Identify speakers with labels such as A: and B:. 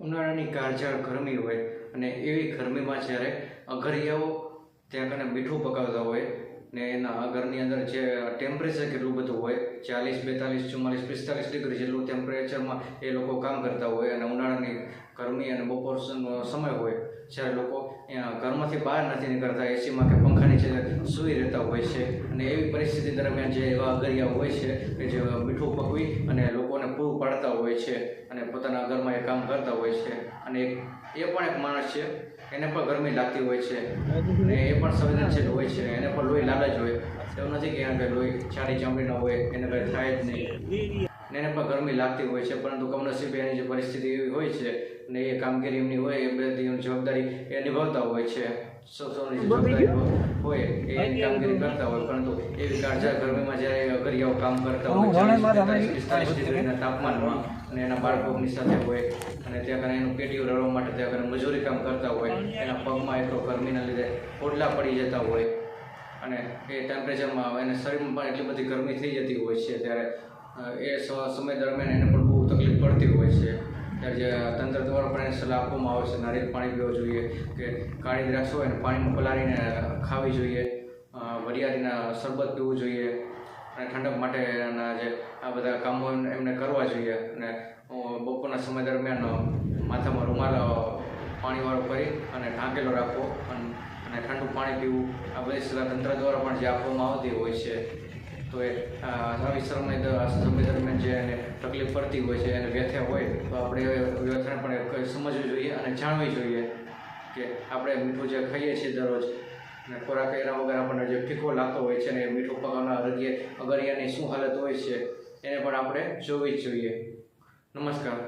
A: ઉનાળાની કાળઝાળ ગરમી હોય અને એવી ગરમીમાં જ્યારે અઘરિયાઓ ત્યાં કને મીઠું પકાવતા હોય ને એના ઘરની અંદર જે ટેમ્પરેચર કેટલું બધું હોય, ચાલીસ, બેતાલીસ, ચુમ્માલીસ, પિસ્તાલીસ ડિગ્રી જેટલું ટેમ્પરેચરમાં એ લોકો કામ કરતા હોય અને ઉનાળાની ગરમી અને બપોરનો સમય હોય જ્યારે લોકો ઘરમાંથી બહાર નથી નીકળતા એસીમાં કે પંખા નીચે સૂઈ રહેતા હોય છે અને એવી પરિસ્થિતિ દરમિયાન જે એવા અગરિયા હોય છે કે જે મીઠું પકવી અને લોકોને પૂરું પાડતા હોય છે અને પોતાના ઘરમાં એ કામ કરતા હોય છે અને એ પણ એક માણસ છે, એને પણ ગરમી લાગતી હોય છે અને એ પણ સંવેદનશીલ હોય છે, એને પણ લોહી લાગે જ હોય. એવું નથી કે એને લોહી છાડી ચામડીના હોય, એને કંઈ થાય જ નહીં. એને પણ ગરમી લાગતી હોય છે પરંતુ કમનસીબે એની જે પરિસ્થિતિ એવી હોય છે ને એ કામગીરી એમની હોય એ બધી એમની જવાબદારી એ નિભાવતા હોય છે. સૌ સૌની જવાબદારી હોય એ કામગીરી કરતા હોય પરંતુ એવી કાળઝાળ ગરમીમાં જ્યારે અગરિયાઓ કામ કરતા હોય ચાલીસ પિસ્તાલીસ ડિગ્રીના તાપમાનમાં અને એના બાળકોની સાથે હોય અને ત્યાં એનું પેટીઓ રળવા માટે ત્યાં મજૂરી કામ કરતા હોય એના પગમાં એટલો ગરમીના લીધે ઓટલા પડી જતા હોય અને એ ટેમ્પરેચરમાં એને શરીરમાં પણ એટલી બધી ગરમી થઈ જતી હોય છે ત્યારે એ સમય દરમિયાન એને પણ બહુ તકલીફ પડતી હોય છે. ત્યારે જે તંત્ર દ્વારા પણ એને સલાહ આપવામાં આવે છે, નારિયેળ પાણી પીવું જોઈએ, કે કાળી દ્રાક્ષ હોય એને પાણીમાં પલાળીને ખાવી જોઈએ વરિયાળીના શરબત પીવું જોઈએ, અને ઠંડક માટેના જે આ બધા કામો એમને- કરવા જોઈએ, અને બપોરના સમય દરમિયાન માથામાં રૂમાલ પાણીવાળો કરી અને ઢાંકેલો રાખવો અને ઠંડુ પાણી પીવું. આ બધી સલાહ તંત્ર દ્વારા પણ જે આપવામાં આવતી હોય છે. તો એ, આ આવી સમય દરમિયાન જે એને તકલીફ પડતી હોય છે, એને વ્યથા હોય, તો આપણે વ્યથાને પણ સમજવું જોઈએ અને જાણવી જોઈએ કે આપણે મીઠું જે ખાઈએ છીએ દરરોજ અને ખોરાક એના વગર આપણને જે ફીકો લાગતો હોય છે ને મીઠું પગારના હૃદય અગરિયાની શું હાલત હોય છે, એને પણ આપણે જોવી જ જોઈએ. નમસ્કાર.